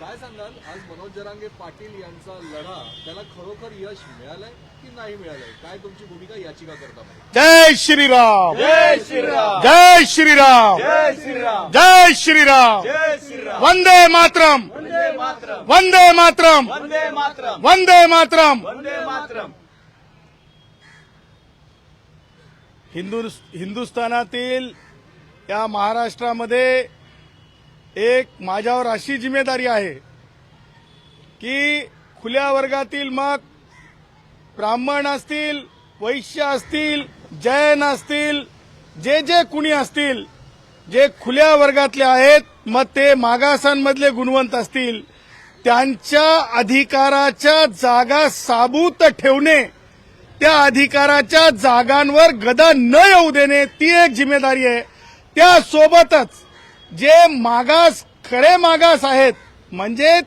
काय सांगाल? आज मनोज जरांगे पाटील यांचा लढा त्याला खरोखर यश मिळालंय की नाही मिळालंय? काय तुमची भूमिका याचिका करता जय श्रीराम! जय श्रीराम! जय श्रीराम! जय श्रीराम! जय वंदे मातरम! वंदे मातरम! वंदे मातरम! वंदे मातरम! वंदे मातरम! वंदे मातरम! हिंदू हिंदुस्थानातील या महाराष्ट्रामध्ये एक माझ्यावर अशी जिम्मेदारी आहे की खुल्या वर्गातील मग ब्राह्मण असतील वैश्य असतील जैन असतील जे जे कुणी असतील जे खुल्या वर्गातले आहेत मग ते मागासांमधले गुणवंत असतील. त्यांच्या अधिकाराच्या जागा साबूत ठेवणे त्या अधिकाराच्या जागांवर गदा न येऊ देणे ती एक जिम्मेदारी आहे. त्यासोबतच जे मागास खरे मागास आहेत म्हणजेच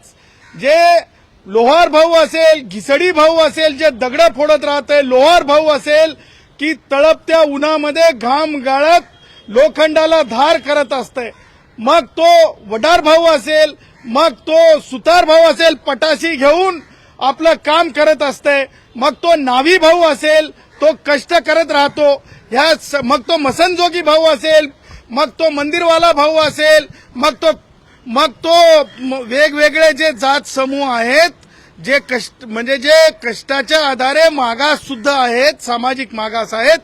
जे लोहार भाऊ असेल घिसडी भाऊ असेल जे दगड फोडत राहते लोहार भाऊ असेल की तळपत्या उन्हामध्ये घाम गाळत लोखंडाला धार करत असते. मग तो वडार भाऊ असेल मग तो सुतार भाऊ असेल पटाशी घेऊन आपलं काम करत असते. मग तो नावी भाऊ असेल तो कष्ट करत राहतो. ह्या स- मग तो मसनजोगी भाऊ असेल मग तो मंदिरवाला भाऊ असेल मग तो मग तो वेगवेगळे जे जात समूह आहेत जे कष्ट म्हणजे जे कष्टाच्या आधारे मागास सुद्धा आहेत सामाजिक मागास आहेत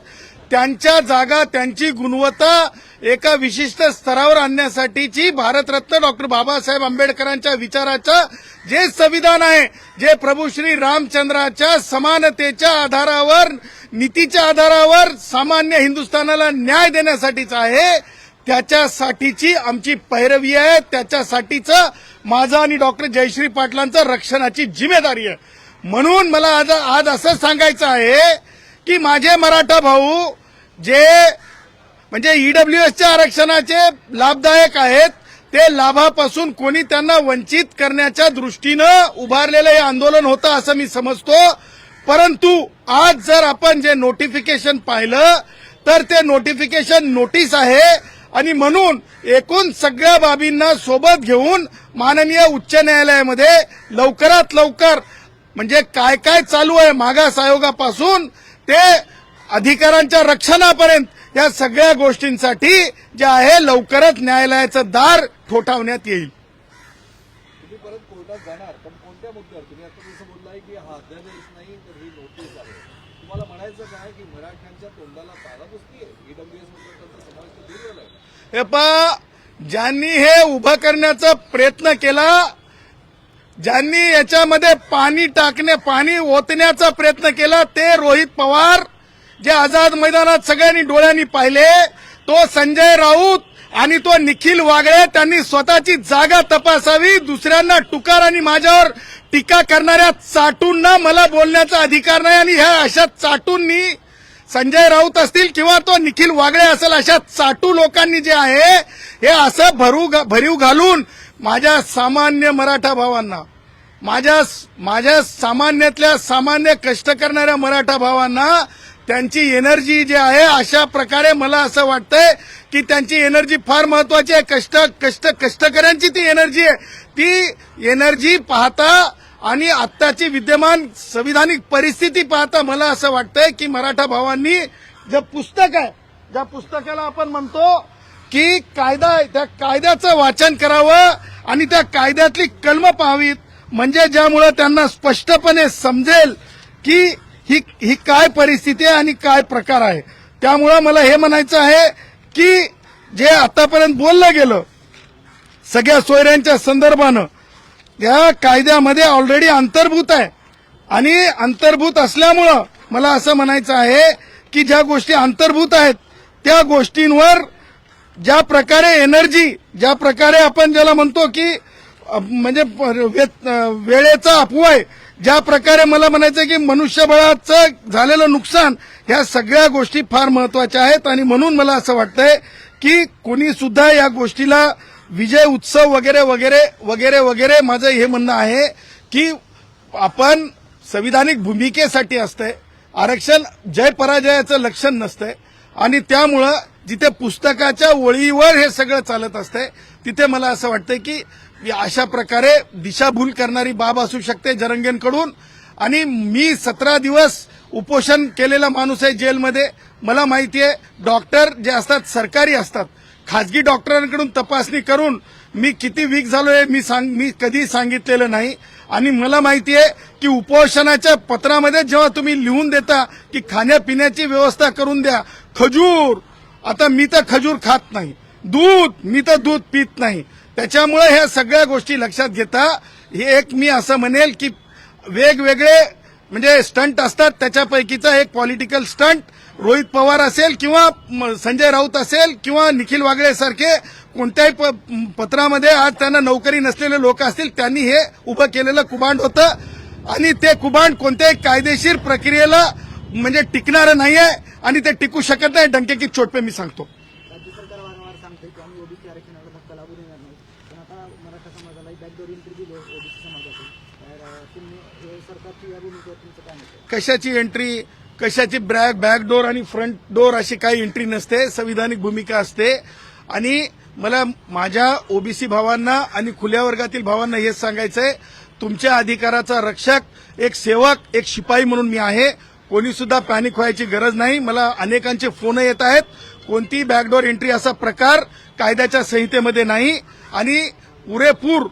त्यांच्या जागा त्यांची गुणवत्ता एका विशिष्ट स्तरावर आणण्यासाठीची भारतरत्न डॉक्टर बाबासाहेब आंबेडकरांच्या विचाराचं जे संविधान आहे जे प्रभू श्री रामचंद्राच्या समानतेच्या आधारावर नीतीच्या आधारावर सामान्य हिंदुस्थानाला न्याय देण्यासाठीचं आहे त्याच्यासाठीची आमची पैरवी आहे त्याच्यासाठीचं माझं आणि डॉक्टर जयश्री पाटलांचं रक्षणाची जिम्मेदारी आहे. म्हणून मला आज आज असं सांगायचं आहे की माझे मराठा भाऊ जे म्हणजे ईडब्ल्यू एसच्या आरक्षणाचे लाभदायक आहेत ते लाभापासून कोणी त्यांना वंचित करण्याच्या दृष्टीनं उभारलेलं हे आंदोलन होतं असं मी समजतो. परंतु आज जर आपण जे नोटिफिकेशन पाहिलं तर ते नोटिफिकेशन नोटीस आहे. आणि म्हणून एकूण सगळ्या बाबींना सोबत घेऊन माननीय उच्च न्यायालयामध्ये लवकरात लवकर म्हणजे काय काय चालू आहे मागास आयोगापासून ते अधिकारांच्या रक्षणापर्यंत या सगळ्या गोष्टींसाठी जे आहे लवकरच न्यायालयाचं दार ठोठावण्यात येईल. तुम्ही परत कोर्टात जाणार पण कोणत्या मुद्द्यावर? तुम्ही आता जसं बोललाय की हा अध्यादेश नाही तर ही नोटीस आहे. तुम्हाला म्हणायचं काय की मराठ्यांच्या तोंडाला तारा पुसतीये ईडब्ल्यूएसमध्ये त्यांचा समावेश तर दूर झालाय. हे पहा ज्यांनी हे उभं करण्याचा प्रयत्न केला ज्यांनी याच्यामध्ये पाणी टाकणे पाणी ओतण्याचा प्रयत्न केला ते रोहित पवार जे आझाद मैदानात सगळ्यांनी डोळ्यांनी पाहिले तो संजय राऊत आणि तो निखिल वागळे त्यांनी स्वतःची जागा तपासावी दुसऱ्यांना टुकार आणि माझ्यावर टीका करणाऱ्या चाटूंना मला बोलण्याचा अधिकार नाही आणि ह्या अशा चाटूंनी संजय राऊत असतील किंवा तो निखिल वागळे असेल अशा चाटू लोकांनी जे आहे हे असं भरू भरीव घालून माझ्या सामान्य मराठा भावांना माझ्या माझ्या सामान्यातल्या सामान्य कष्ट करणाऱ्या मराठा भावांना त्यांची एनर्जी जी आहे अशा प्रकारे मला असं वाटतंय की त्यांची एनर्जी फार महत्वाची आहे. कष्ट कष्ट कष्टकऱ्यांची ती एनर्जी आहे. ती एनर्जी पाहता आणि आत्ताची विद्यमान संविधानिक परिस्थिती पाहता मला असं वाटतंय की मराठा भावांनी जे पुस्तक आहे ज्या पुस्तकाला आपण म्हणतो की कायदा आहे त्या कायद्याचं वाचन करावं आणि त्या कायद्यातली कलम पाहावीत. म्हणजे ज्यामुळं त्यांना स्पष्टपणे समजेल की ही ही काय परिस्थिती आहे आणि काय प्रकार आहे. त्यामुळं मला हे म्हणायचं आहे की जे आतापर्यंत बोललं गेलं सगळ्या सोयऱ्यांच्या संदर्भानं या कायद्यामध्ये ऑलरेडी अंतर्भूत आहे. आणि अंतर्भूत असल्यामुळं मला असं म्हणायचं आहे की ज्या गोष्टी अंतर्भूत आहेत त्या गोष्टींवर ज्या प्रकारे एनर्जी ज्या प्रकारे आपण ज्याला म्हणतो की म्हणजे वेळेचा अपवाय ज्या प्रकारे मला म्हणायचं की मनुष्यबळाचं झालेलं नुकसान ह्या सगळ्या गोष्टी फार महत्त्वाच्या आहेत. आणि म्हणून मला असं वाटतंय की कोणी सुद्धा या गोष्टीला विजय उत्सव वगैरे वगैरे वगैरे वगैरे माझं हे म्हणणं आहे की आपण संविधानिक भूमिकेसाठी असतंय. आरक्षण जय पराजयाचं लक्षण नसतंय. आणि त्यामुळं जिथे पुस्तकाच्या ओळीवर हे सगळं चालत असतंय तिथे मला असं वाटतंय की अशा प्रकारे दिशाभूल करणारी बाब असू शकते जरंगेंकडून. आणि मी सतरा दिवस उपोषण केलेला माणूस आहे जेलमध्ये. मला माहिती आहे डॉक्टर जे असतात सरकारी असतात. खाजगी डॉक्टरांकडून तपासणी करून मी किती वीक झालोय मी सांग मी कधी सांगितलेलं नाही. आणि मला माहिती आहे की उपोषणाच्या पत्रामध्ये जेव्हा तुम्ही लिहून देता की खाण्यापिण्याची व्यवस्था करून द्या खजूर आता मी तर खजूर खात नाही. दूध मी तर दूध पित नाही. त्याच्यामुळे ह्या सगळ्या गोष्टी लक्षात घेता हे एक मी असं म्हणेल की वेगवेगळे म्हणजे स्टंट असतात त्याच्यापैकीचा एक पॉलिटिकल स्टंट. रोहित पवार असेल किंवा म- संजय राऊत असेल किंवा निखिल वागळे सारखे कोणत्याही प- पत्रामध्ये आज त्यांना नोकरी नसलेले लोक असतील त्यांनी हे उभं केलेलं कुबांड होतं. आणि ते कुबांड कोणत्याही कायदेशीर प्रक्रियेला म्हणजे टिकणारं नाही आहे आणि ते टिकू शकत नाही डंके की चोट पे मी सांगतो? कशाची एंट्री कशाची ब्रॅक बॅक डोर आणि फ्रंट डोर अशी काही एंट्री नसते संविधानिक भूमिका असते. आणि मला माझ्या ओबीसी भावांना आणि खुल्या वर्गातील भावांना हेच सांगायचंय तुमच्या अधिकाराचा रक्षक एक सेवक एक शिपाई म्हणून मी आहे. कोणी सुद्धा पॅनिक व्हायची गरज नाही. मला अनेकांचे फोन येत आहेत. कोणती बॅकडोर एंट्री असा प्रकार कायद्याच्या संहितेमध्ये नाही. आणि पुरेपूर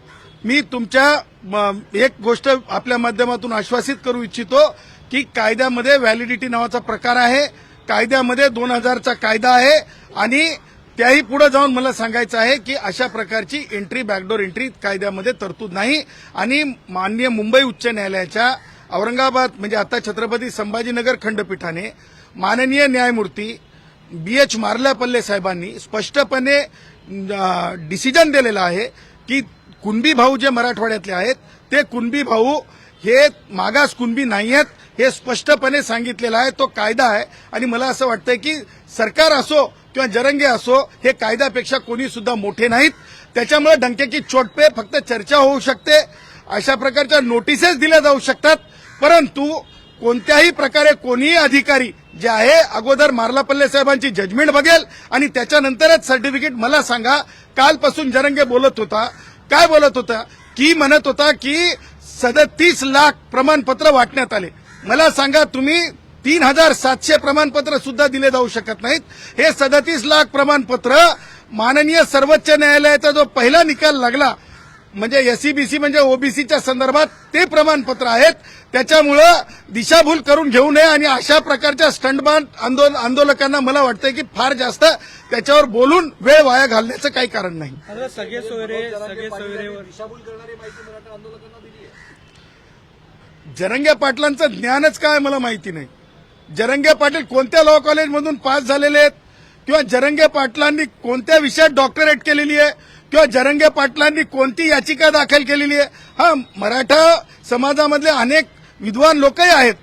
मी तुमच्या म, एक गोष्ट आपल्या माध्यमातून आश्वासित करू इच्छितो की कायद्यामध्ये व्हॅलिडिटी नावाचा प्रकार आहे. कायद्यामध्ये दोन हजारचा कायदा आहे. आणि त्याही पुढे जाऊन मला सांगायचं आहे की अशा प्रकारची एंट्री बॅकडोर एंट्री कायद्यामध्ये तरतूद नाही. आणि माननीय मुंबई उच्च न्यायालयाच्या औरंगाबाद म्हणजे आता छत्रपती संभाजीनगर खंडपीठाने माननीय न्यायमूर्ती बी एच मार्ल्यापल्ले साहेबांनी स्पष्टपणे डिसिजन दिलेलं आहे की कुणबी भाऊ जे मराठवाड्यातले आहेत ते कुणबी भाऊ हे मागास कुणबी नाही आहेत हे स्पष्टपणे सांगितलेलं आहे तो कायदा आहे. आणि मला असं वाटतंय की सरकार असो किंवा जरंगे असो हे कायद्यापेक्षा कोणी सुद्धा मोठे नाहीत. त्याच्यामुळे डंके चोटपे फक्त चर्चा होऊ शकते. अशा प्रकारच्या नोटिसेस दिल्या जाऊ शकतात. परंतु कोणत्याही प्रकारे कोणीही अधिकारी जे आहे अगोदर मार्लापल्ले साहेबांची जजमेंट बघेल आणि त्याच्यानंतरच सर्टिफिकेट मला सांगा. कालपासून जरंगे बोलत होता. काय बोलत होता? की म्हणत होता की सदतीस लाख प्रमाणपत्र वाटण्यात आले. मला सांगा तुम्ही तीन हजार सातशे प्रमाणपत्र सुद्धा दिले जाऊ शकत नाहीत. हे सदतीस लाख प्रमाणपत्र माननीय सर्वोच्च न्यायालयाचा जो पहिला निकाल लागला म्हणजे एसईबीसी म्हणजे ओबीसीच्या संदर्भात ते प्रमाणपत्र आहेत. त्याच्यामुळं दिशाभूल करून घेऊ नये आणि अशा प्रकारच्या स्टंटबान आंदोल आंदोलकांना मला वाटतंय की फार जास्त त्याच्यावर बोलून वेळ वाया घालण्याचं काही कारण नाही. आता सगळे सोयरे जरांगे सगळे पाटील यांनी सोयरेवर दिशाभूल करणारी माहिती मराठा आंदोलकांना दिली आहे. जरंगे पाटलांचं ज्ञानच काय मला माहिती नाही. जरंगे पाटील कोणत्या लॉ कॉलेजमधून पास झालेले आहेत? किंवा जरंगे पाटलांनी कोणत्या विषयात डॉक्टरेट केलेली आहे? किंवा जरंगे पाटलांनी कोणती याचिका दाखल केलेली आहे? हा मराठा समाजामधले अनेक विद्वान लोकही आहेत.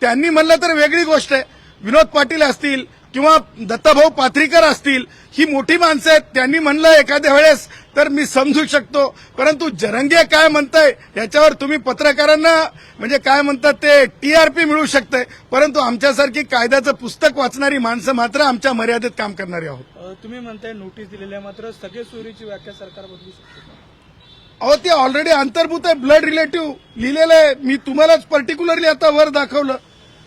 त्यांनी म्हणलं तर वेगळी गोष्ट आहे. विनोद पाटील असतील किंवा दत्ताभाऊ पाथरीकर असतील ही मोठी माणसं आहेत त्यांनी म्हणलं एखाद्या वेळेस तर मी समजू शकतो. परंतु जरंगे काय म्हणताय याच्यावर तुम्ही पत्रकारांना म्हणजे काय म्हणतात ते टीआरपी मिळू शकतंय. परंतु आमच्यासारखी कायद्याचं पुस्तक वाचणारी माणसं मात्र आमच्या मर्यादेत काम करणारी आहोत. तुम्ही म्हणताय नोटीस दिलेल्या मात्र सगळे सोयरीची व्याख्या सरकार बदलू शकतो अहो ते ऑलरेडी अंतर्भूत आहे ब्लड रिलेटिव्ह लिहिलेलं आहे. मी तुम्हालाच पर्टिक्युलरली आता वर दाखवलं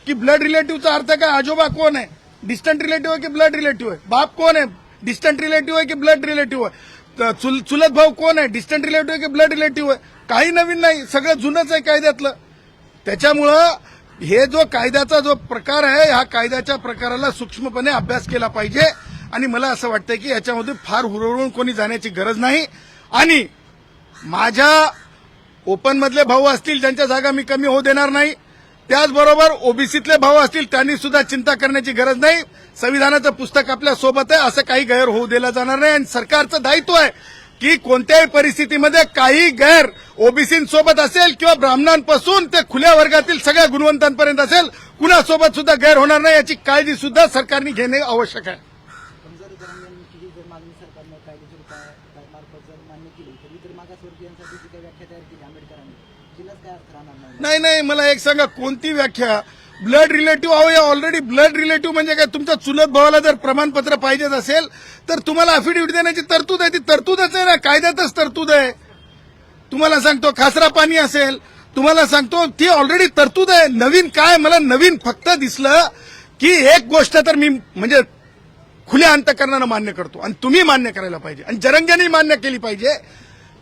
की ब्लड रिलेटिव्हचा अर्थ काय आजोबा कोण आहे? डिस्टंट रिलेटिव्ह आहे की ब्लड रिलेटिव आहे? बाप कोण आहे? डिस्टंट रिलेटिव आहे की ब्लड रिलेटिव्ह आहे? चुल- चुलत भाऊ कोण आहे? डिस्टंट रिलेटिव्ह आहे की ब्लड रिलेटिव्ह आहे? काही नवीन नाही सगळं जुनंच आहे कायद्यातलं. त्याच्यामुळं हे जो कायद्याचा जो प्रकार आहे ह्या कायद्याच्या प्रकाराला सूक्ष्मपणे अभ्यास केला पाहिजे. आणि मला असं वाटतं की याच्यामध्ये फार हुरळून कोणी जाण्याची गरज नाही. आणि माझ्या ओपनमधले भाऊ असतील ज्यांच्या जागा मी कमी होऊ देणार नाही. त्याचबरोबर ओबीसीतले भाऊ असतील त्यांनी सुद्धा चिंता करण्याची गरज नाही. संविधानाचं पुस्तक आपल्यासोबत आहे असं काही गैर होऊ दिलं जाणार नाही. आणि सरकारचं दायित्व आहे की कोणत्याही परिस्थितीमध्ये काही गैर ओबीसींसोबत असेल किंवा ब्राह्मणांपासून ते खुल्या वर्गातील सगळ्या गुणवंतांपर्यंत असेल कुणासोबत सुद्धा गैर होणार नाही याची काळजी सुद्धा सरकारने घेणे आवश्यक आहे. ही जर मागणी सरकारनं कायदेशीर जर मान्य केली तर इतर मागासवर्गीयांसाठी जी काही व्याख्या तयार केली आंबेडकरांनी तिलाच काय अर्थ राहणार नाही? नाही नाही मला एक सांगा कोणती व्याख्या? ब्लड रिलेटिव्ह अहो या ऑलरेडी ब्लड रिलेटिव्ह म्हणजे काय तुमच्या चुलत भावाला जर प्रमाणपत्र पाहिजेच असेल तर तुम्हाला अफिडेव्हिट देण्याची तरतूद आहे ती तरतूदच आहे ना कायद्यातच तरतूद आहे. तुम्हाला सांगतो खासरा पाणी असेल तुम्हाला सांगतो ती ऑलरेडी तरतूद आहे नवीन काय मला नवीन फक्त दिसलं की एक गोष्ट तर मी म्हणजे खुल्या अंतकरणानं मान्य करतो. आणि तुम्ही मान्य करायला पाहिजे. आणि जरंग्यांनी मान्य केली पाहिजे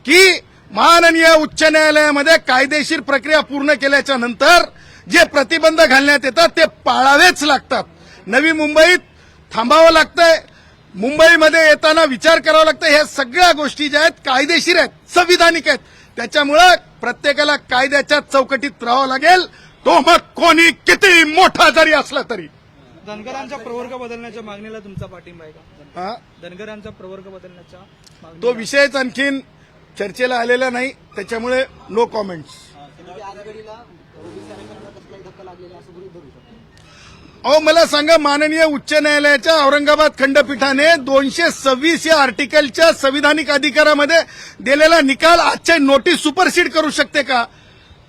की माननीय उच्च न्यायालयामध्ये कायदेशीर प्रक्रिया पूर्ण केल्याच्यानंतर जे प्रतिबंध घालण्यात येतात ते पाळावेच लागतात. नवी मुंबईत थांबावं लागतंय. मुंबईमध्ये येताना विचार करावा लागतं ह्या सगळ्या गोष्टी ज्या आहेत कायदेशीर आहेत संविधानिक आहेत. त्याच्यामुळं प्रत्येकाला कायद्याच्या चौकटीत राहावं लागेल. तो मग कोणी किती मोठा जरी असला तरी. धनगरांचा प्रवर्ग बदलण्याच्या मागणीला तुमचा पाठिंबा आहे का? हा? धनगरांचा प्रवर्ग बदलण्याच्या तो विषयच आणखीन चर्चेला आलेला नाही त्याच्यामुळे नो कॉमेंट्स शकतो. अहो मला सांगा माननीय उच्च न्यायालयाच्या औरंगाबाद खंडपीठाने दोनशे सव्वीस या आर्टिकलच्या संविधानिक अधिकारामध्ये दिलेला निकाल आजच्या नोटीस सुपरसीड करू शकते का?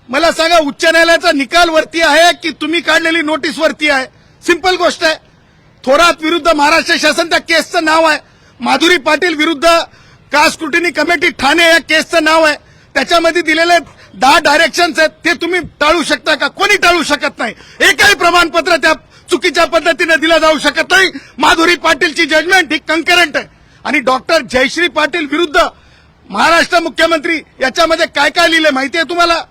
मला सांगा उच्च न्यायालयाचा निकाल वरती आहे की तुम्ही काढलेली नोटीस वरती आहे? सिंपल गोष्ट आहे. थोरात विरुद्ध महाराष्ट्र शासन त्या केसचं नाव आहे. माधुरी पाटील विरुद्ध का स्क्रुटिनी कमिटी ठाणे या केसचं नाव आहे. त्याच्यामध्ये दिलेले दहा डायरेक्शन्स आहेत. ते तुम्ही टाळू शकता का? कोणी टाळू शकत नाही. एकही प्रमाणपत्र त्या चुकीच्या पद्धतीने दिलं जाऊ शकत नाही. माधुरी पाटीलची जजमेंट ही कंकरंट आहे. आणि डॉक्टर जयश्री पाटील विरुद्ध महाराष्ट्र मुख्यमंत्री याच्यामध्ये काय काय लिहिलंय माहिती आहे तुम्हाला?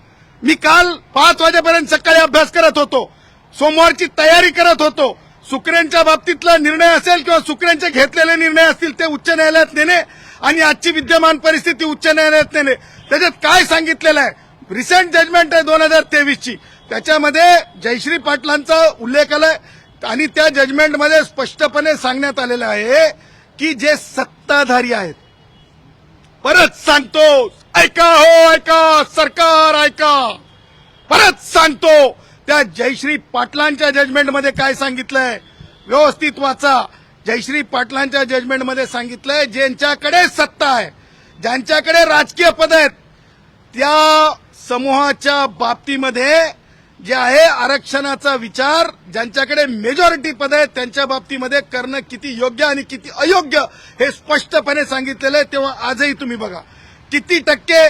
मी काल पाच वाजेपर्यंत सकाळी अभ्यास करत होतो. सोमवारची तयारी करत होतो. सुकऱ्यांच्या बाबतीतला निर्णय असेल किंवा सुकऱ्यांचे घेतलेले निर्णय असतील ते उच्च न्यायालयात नेणे आणि आजची विद्यमान परिस्थिती उच्च न्यायालयात नेणे. त्याच्यात काय सांगितलेलं आहे? रिसेंट जजमेंट आहे दोन हजार तेवीसची. त्याच्यामध्ये जयश्री पाटलांचा उल्लेख आलाय. आणि त्या जजमेंटमध्ये स्पष्टपणे सांगण्यात आलेलं आहे की जे सत्ताधारी आहेत. परत सांगतो. ऐका हो ऐका. सरकार ऐका. परत सांगतो. त्या जयश्री पाटलांच्या जजमेंटमध्ये काय सांगितलंय? व्यवस्थित वाचा. जयश्री पाटलांच्या जजमेंटमध्ये सांगितलंय ज्यांच्याकडे सत्ता आहे ज्यांच्याकडे राजकीय पद आहेत त्या समूहाच्या बाबतीमध्ये जे आहे आरक्षणाचा विचार ज्यांच्याकडे मेजॉरिटी पद आहेत त्यांच्या बाबतीमध्ये करणं किती योग्य आणि किती अयोग्य हे स्पष्टपणे सांगितलेलं आहे तेव्हा आजही तुम्ही बघा. किती टक्के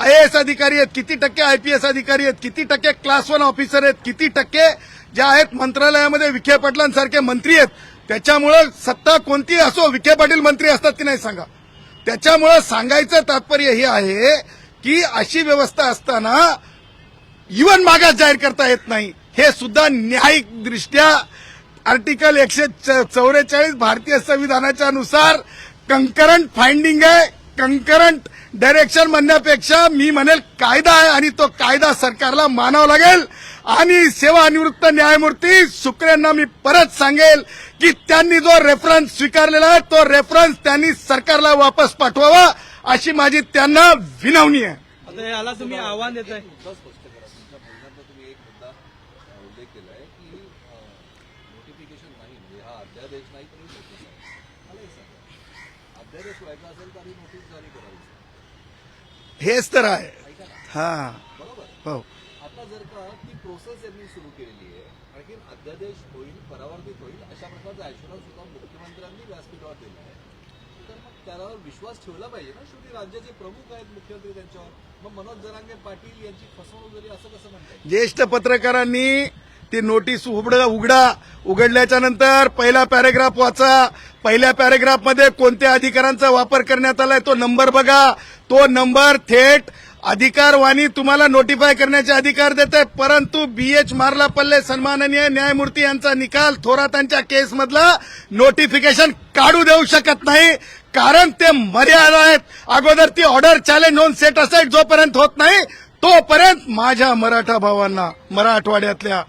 आय एस अधिकारी आहेत किती टक्के आयपीएस अधिकारी आहेत किती टक्के क्लास वन ऑफिसर आहेत किती टक्के जे आहेत मंत्रालयामध्ये विखे पाटलांसारखे मंत्री आहेत त्याच्यामुळं सत्ता कोणती असो विखे पाटील मंत्री असतात की नाही सांगा. त्याच्यामुळं सांगायचं तात्पर्य हे आहे की अशी व्यवस्था असताना इवन मागास जाहीर करता येत नाही. हे सुद्धा न्यायिक दृष्ट्या आर्टिकल एकशे चौवेचाळीस भारतीय संविधानाच्या नुसार कंकरंट फाइंडिंग आहे. कंकरंट डायरेक्शन म्हणण्यापेक्षा मी म्हणेल कायदा आहे आणि तो कायदा सरकारला मानावा लागेल. आणि सेवानिवृत्त न्यायमूर्ती शुक्रेंना मी परत सांगेल की त्यांनी जो रेफरन्स स्वीकारलेला आहे तो रेफरन्स त्यांनी सरकारला वापस पाठवावा अशी माझी त्यांना विनवणी आहे. याला तुम्ही आव्हान देताय. मुद्दा स्पष्ट करा तुमच्या बोलण्यात तुम्ही एक मुद्दा अ, उल्लेख केलाय की नोटिफिकेशन नाही म्हणजे हा अध्यादेश नाही तरी नोटीस आहे मला एक सांगा अध्यादेश व्हायचा असेल तर आधी नोटीस जारी करावी हेच तर आहे. हा. बरोबर हो. आता जर का ती प्रोसेस यांनी सुरू केलेली आहे आणखी अध्यादेश होईल परावर्तित होईल अशा प्रकारचा ऍश्युरन्स सुद्धा मुख्यमंत्र्यांनी व्यासपीठावर दिला आहे. तर मग त्याला विश्वास ठेवला पाहिजे ना? शेवटी राज्याचे प्रमुख आहेत मुख्यमंत्री त्यांच्यावर. मग मनोज जरांगे पाटील यांची फसवणूक झाली असं कसं म्हणताय ज्येष्ठ पत्रकारांनी ती नोटीस उघडा उघडा. उघडल्याच्या नंतर पहिला पॅरेग्राफ वाचा. पहिल्या पॅरेग्राफमध्ये कोणत्या अधिकारांचा वापर करण्यात आलाय तो नंबर बघा. तो नंबर थेट अधिकारवाणी तुम्हाला नोटिफाय करण्याचे अधिकार देते परंतु बी एच मारला पल्ले सन्माननीय न्यायमूर्ती यांचा निकाल थोरातांच्या केसमधला नोटिफिकेशन काढू देऊ शकत नाही. कारण ते मर्यादा आहेत. अगोदर ती ऑर्डर चॅलेंज होऊन सेट असाईड जोपर्यंत होत नाही तोपर्यंत माझ्या मराठा भावांना मराठवाड्यातल्या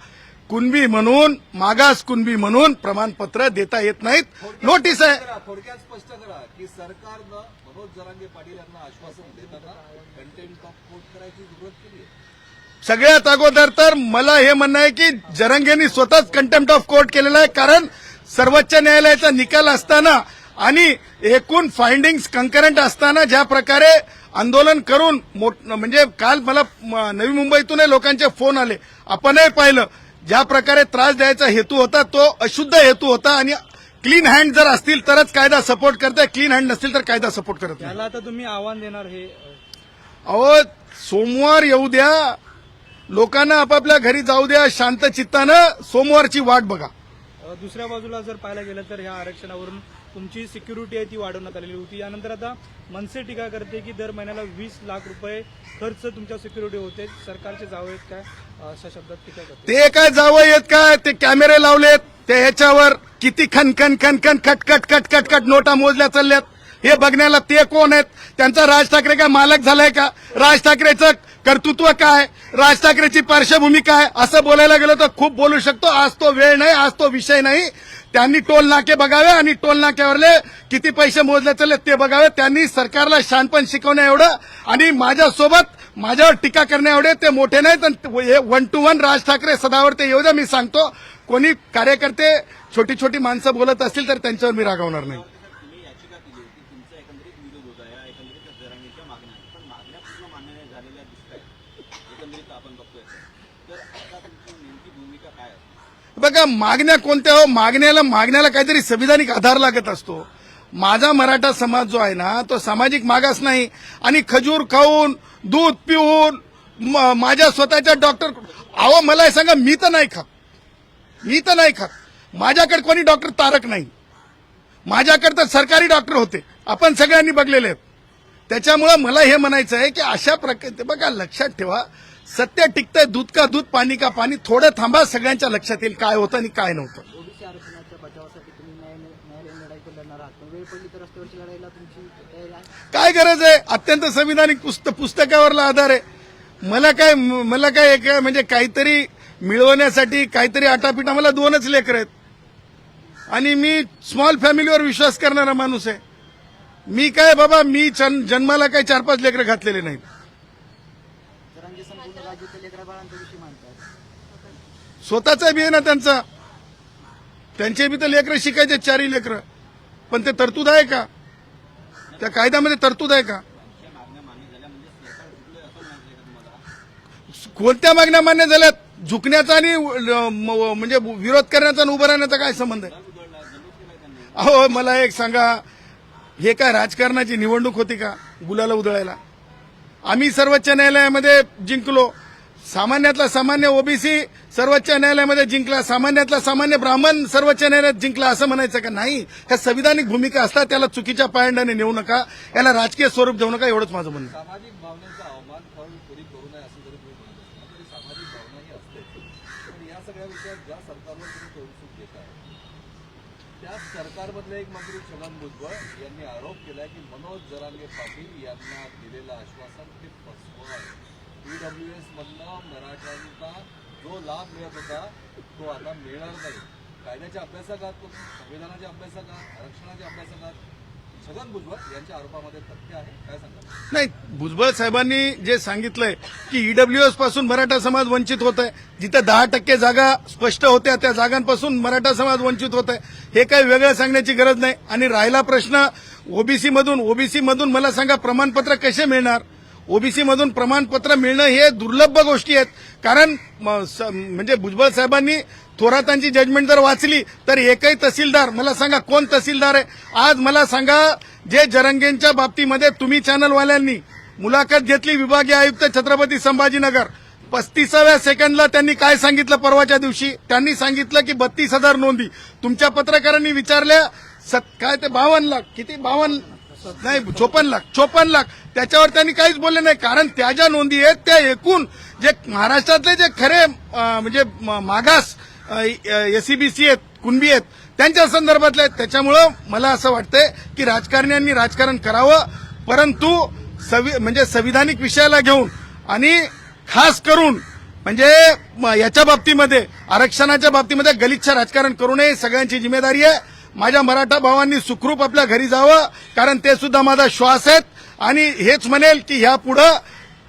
कुणबी म्हणून मागास कुणबी म्हणून प्रमाणपत्र देता येत नाहीत. नोटीस आहे. थोडक्यात स्पष्ट करा की सरकारनं मनोज जरांगे पाटील यांना आश्वासन देताना कंटेंट ऑफ कोर्ट करायची जरूरत केली आहे. सगळ्यात अगोदर तर मला हे म्हणणं आहे की जरंगेंनी स्वतःच कंटेम्प्ट ऑफ कोर्ट केलेला आहे कारण सर्वोच्च न्यायालयाचा निकाल असताना आणि एकूण फाइंडिंग्स कंकरंट असताना ज्या प्रकारे आंदोलन करून म्हणजे काल मला नवी मुंबईतूनही लोकांचे फोन आले. आपणही पाहिलं. ज्या प्रकारे त्रास द्यायचा हेतू होता तो अशुद्ध हेतू होता आणि क्लीन हँड जर असतील तरच कायदा सपोर्ट करते क्लीन हँड नसतील तर कायदा सपोर्ट करत नाही. आता तुम्ही आव्हान देणार हे अहो सोमवार येऊ द्या. लोकांना आपापल्या घरी जाऊ द्या. शांत चित्तानं सोमवारची वाट बघा. अ, दुसऱ्या बाजूला जर पाहायला गेलं तर ह्या आरक्षणावरून तुमची सिक्युरिटी आहे ती वाढवण्यात आलेली होती. यानंतर आता मनसे टीका करते की दर महिन्याला वीस लाख रुपये खर्च तुमच्या सिक्युरिटी होते. सरकारचे जावं आहेत काय? अशा शब्दात टीका करते. ते काय जावं येत काय? ते कॅमेरे लावलेत. ते ह्याच्यावर किती खनखन खनखन खटखट कट कट कट नोटा मोजल्या चालल्यात. हे बघण्याला ते कोण आहेत? त्यांचा राज ठाकरे काय मालक झालाय का? राज ठाकरेचं कर्तृत्व काय? राज ठाकरेची पार्श्वभूमी काय? असं बोलायला गेलं तर खूप बोलू शकतो. आज तो वेळ नाही आज तो विषय नाही. त्यांनी टोल नाके बघावे आणि टोल नाक्यावरले किती पैसे मोजले चालले ते बघावे. त्यांनी सरकारला शानपण शिकवण्या एवढं आणि माझ्यासोबत माझ्यावर टीका करण्या एवढे ते मोठे नाहीत one two one Raj Thackeray सदावर ते येऊ द्या मी सांगतो. कोणी कार्यकर्ते छोटी छोटी माणसं बोलत असतील तर त्यांच्यावर मी रागावणार नाही तुम्ही याचिका केली होती तुमचा एकंदरीत विरोध होता या एकंदरीत जरांगीच्या मागण्या पण मागण्या पूर्ण मान्य नाही झालेल्या दिसत आहेत एकंदरीत आपण बघतोय तर आता तुमची नेमकी भूमिका काय आहे बघा मागण्या कोणत्या हो? मागण्याला मागण्याला काहीतरी संविधानिक आधार लागत असतो. माझा मराठा समाज जो आहे ना तो सामाजिक मागास नाही. आणि खजूर खाऊन दूध पिऊन माझ्या स्वतःच्या डॉक्टर अहो मला हे सांगा मी तर नाही खात. मी तर नाही खात. माझ्याकडे कोणी डॉक्टर तारक नाही. माझ्याकडे तर सरकारी डॉक्टर होते. आपण सगळ्यांनी बघलेले आहेत. त्याच्यामुळं मला हे म्हणायचं आहे की अशा प्रकारे बघा लक्षात ठेवा. सत्य टिकतंय दूध का दूध पाणी का पाणी थोडं थांबा सगळ्यांच्या लक्षात येईल काय होतं आणि काय नव्हतं. काय गरज आहे? अत्यंत संविधानिक पुस्त पुस्तकावरला आधार आहे. मला काय मला काय एक म्हणजे काहीतरी मिळवण्यासाठी काहीतरी आटापिटा मला दोनच लेकर आहेत. आणि मी स्मॉल फॅमिलीवर विश्वास करणारा माणूस आहे. मी काय बाबा मी जन- जन्माला काही चार पाच लेकरं घातलेले नाहीत जरांगे संपूर्ण राज्यातील लेकरा बाळांचा विषय मानतात स्वतःचा बी आहे ना त्यांचा. त्यांचे बी तर लेकरं शिकायचे चारही लेकरं. पण ते तरतूद आहे का? त्या कायद्यामध्ये तरतूद आहे का? कोणत्या मागण्या मान्य झाल्या कोणत्या मागण्या मान्य झाल्यात? झुकण्याचा आणि म- म्हणजे विरोध करण्याचा आणि उभं राहण्याचा काय संबंध आहे? अहो मला एक सांगा. हे काय राजकारणाची निवडणूक होती का? गुलाला उधळायला. आम्ही सर्वोच्च न्यायालयामध्ये जिंकलो. सामान्यातला सामान्य ओबीसी सर्वोच्च न्यायालयामध्ये जिंकला. सामान्यातला सामान्य ब्राह्मण सर्वोच्च न्यायालयात जिंकला असं म्हणायचं का? नाही. ह्या संविधानिक भूमिका असतात त्याला चुकीच्या पायंडाने नेऊ नका याला राजकीय स्वरूप देऊ नका एवढंच माझं म्हणणं. आहे. त्या सरकारमधले एक मंत्री छगन भुजबळ यांनी आरोप केलाय की मनोज जरांगे पाटील यांना दिलेलं आश्वासन ते फसवं आहे ईडब्ल्यूएस मधनं मराठ्यांचा जो लाभ मिळत होता तो आता मिळणार नाही. कायद्याच्या अभ्यासकात संविधानाच्या अभ्यासकात आरक्षणाच्या अभ्यासकात छगन भुजबळ यांच्या आरोपामध्ये तथ्य आहे. काय सांगा नाही भुजबळ साहेबांनी जे सांगितलंय की ईडब्ल्यूएसपासून मराठा समाज वंचित होत आहे जिथे दहा टक्के जागा स्पष्ट होत्या त्या जागांपासून मराठा समाज वंचित होत आहे हे काही वेगळं सांगण्याची गरज नाही. आणि राहिला प्रश्न ओबीसी मधून ओबीसी मधून मला सांगा प्रमाणपत्र कसे मिळणार? ओबीसी मधून प्रमाणपत्र मिळणं हे दुर्लभ गोष्टी आहेत. कारण म, स- म्हणजे भुजबळ साहेबांनी थोरातांची जजमेंट जर वाचली तर एकही तहसीलदार मला सांगा कोण तहसीलदार आहे? आज मला सांगा जे जरंगेंच्या बाबतीमध्ये तुम्ही चॅनलवाल्यांनी मुलाखत घेतली विभागीय आयुक्त छत्रपती संभाजीनगर. पस्तीसाव्या सेकंडला त्यांनी काय सांगितलं परवाच्या दिवशी? त्यांनी सांगितलं की बत्तीस हजार नोंदी. तुमच्या पत्रकारांनी विचारल्या सत काय ते बावन्न लाख किती? बावन्न नाही चोपन्न लाख चोपन्न लाख. त्याच्यावर त्यांनी काहीच बोलले नाही. कारण त्या ज्या नोंदी आहेत त्या एकूण जे महाराष्ट्रातले जे खरे म्हणजे म- मागास एसीबीसी आहेत कुणबी आहेत त्यांच्या संदर्भातले आहेत. त्याच्यामुळं मला असं वाटतंय की राजकारण्यांनी राजकारण करावं परंतु सवि म्हणजे संविधानिक विषयाला घेऊन आणि खास करून म्हणजे म- याच्या बाबतीमध्ये आरक्षणाच्या बाबतीमध्ये गलिच्छ राजकारण करू नये सगळ्यांची जिम्मेदारी आहे. माझ्या मराठा भावांनी सुखरूप आपल्या घरी जावं कारण ते सुद्धा माझा श्वास आहेत. आणि हेच म्हणेल की ह्या पुढं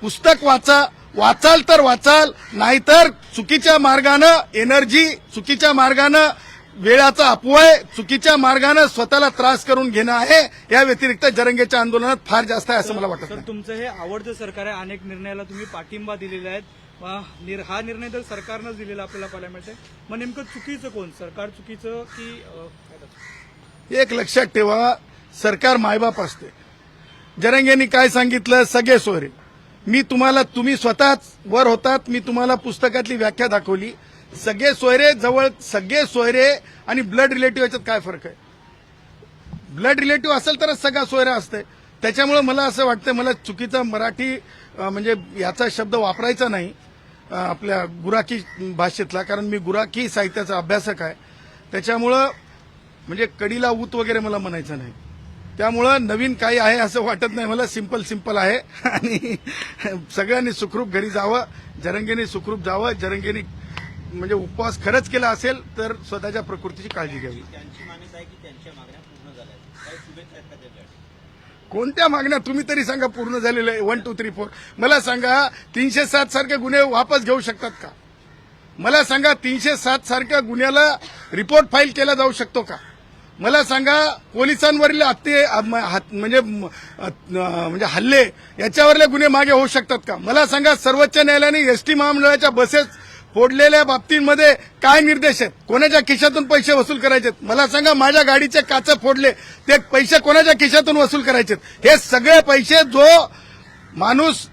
पुस्तक वाचा वाचाल तर वाचाल नाहीतर चुकीच्या मार्गानं एनर्जी चुकीच्या मार्गानं वेळाचा अपव्यय चुकीच्या मार्गानं स्वतःला त्रास करून घेणं आहे या व्यतिरिक्त जरंगेच्या आंदोलनात फार जास्त आहे असं मला वाटत तुमचं हे आवडतं सरकार आहे अनेक निर्णयाला तुम्ही पाठिंबा दिलेला आहे. हा निर्णय तर सरकारनंच दिलेला आपल्याला पाहायला मिळतंय. मग नेमकं चुकीचं कोण? सरकार चुकीचं की? एक लक्षात ठेवा सरकार मायबाप असते. जरंगेंनी काय सांगितलं? सगळे सोयरे. मी तुम्हाला तुम्ही स्वतःच वर होतात. मी तुम्हाला पुस्तकातली व्याख्या दाखवली. सगळे सोयरे जवळ सगळे सोयरे आणि ब्लड रिलेटिव्ह याच्यात काय फरक आहे? ब्लड रिलेटिव्ह असेल तरच सगळा सोयरा असते त्याच्यामुळे मला असं वाटतं मला चुकीचा मराठी म्हणजे याचा शब्द वापरायचा नाही आपल्या गुराखी भाषेतला कारण मी गुराखी साहित्याचा अभ्यासक आहे. त्याच्यामुळं म्हणजे कडीला ऊत वगैरे मला म्हणायचं नाही. त्यामुळं नवीन काही आहे असं वाटत नाही मला. सिंपल सिंपल आहे. आणि सगळ्यांनी सुखरूप घरी जावं. जरंगेने सुखरूप जावं. जरंगेने म्हणजे उपवास खरंच केला असेल तर स्वतःच्या प्रकृतीची काळजी घ्यावी. कोणत्या मागण्या? तुम्ही तरी सांगा पूर्ण झालेल्या आहे. वन टू थ्री फोर मला सांगा तीनशे सात सारखे गुन्हे वापस घेऊ शकतात का? मला सांगा तीनशे सात सारख्या गुन्ह्याला रिपोर्ट फाईल केला जाऊ शकतो का? मला सांगा पोलिसांवरील हत्ये हात- म्हणजे म्हणजे हल्ले याच्यावरले गुन्हे मागे होऊ शकतात का? मला सांगा सर्वोच्च न्यायालयाने एसटी महामंडळाच्या बसेस फोडलेल्या बाबतींमध्ये काय निर्देश आहेत? कोणाच्या खिशातून पैसे वसूल करायचे मला सांगा माझ्या गाडीचे काच फोडले ते पैसे कोणाच्या खिशातून वसूल करायचे हे सगळे पैसे जो माणूस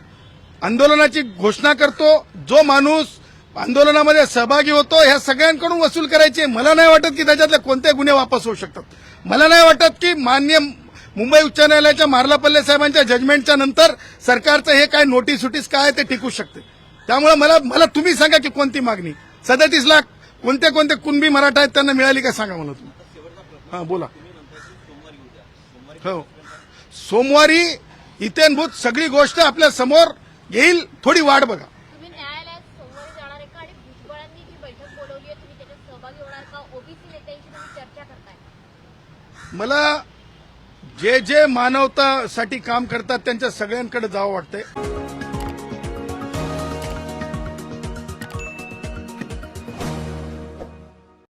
आंदोलनाची घोषणा करतो जो माणूस आंदोलनामध्ये सहभागी होतो ह्या सगळ्यांकडून वसूल करायचे. मला नाही वाटत की त्याच्यातले कोणते गुन्हे वापस होऊ शकतात. मला नाही वाटत की मान्य मुंबई उच्च न्यायालयाच्या मार्लापल्ले साहेबांच्या जजमेंटच्या नंतर सरकारचं हे काय नोटीस सुटीस काय ते टिकू शकते. त्यामुळे मला मला तुम्ही सांगा की कोणती मागणी? सदतीस लाख कोणते कोणते कुणबी मराठा आहेत त्यांना मिळाली का सांगा मला तुम्ही. हा बोला. हो. सोमवारी इथेनभूत सगळी गोष्ट आपल्यासमोर येईल थोडी वाट बघा तुम्ही न्यायालयात सोमवारी जाणार आहे का आणि भुजबळांनी जी बैठक बोलवली आहे तुम्ही त्याच्यात सहभागी होणार का ओबीसी नेत्यांशी तुम्ही चर्चा करताय मला जे जे मानवतासाठी काम करतात त्यांच्या सगळ्यांकडे जावं वाटतंय.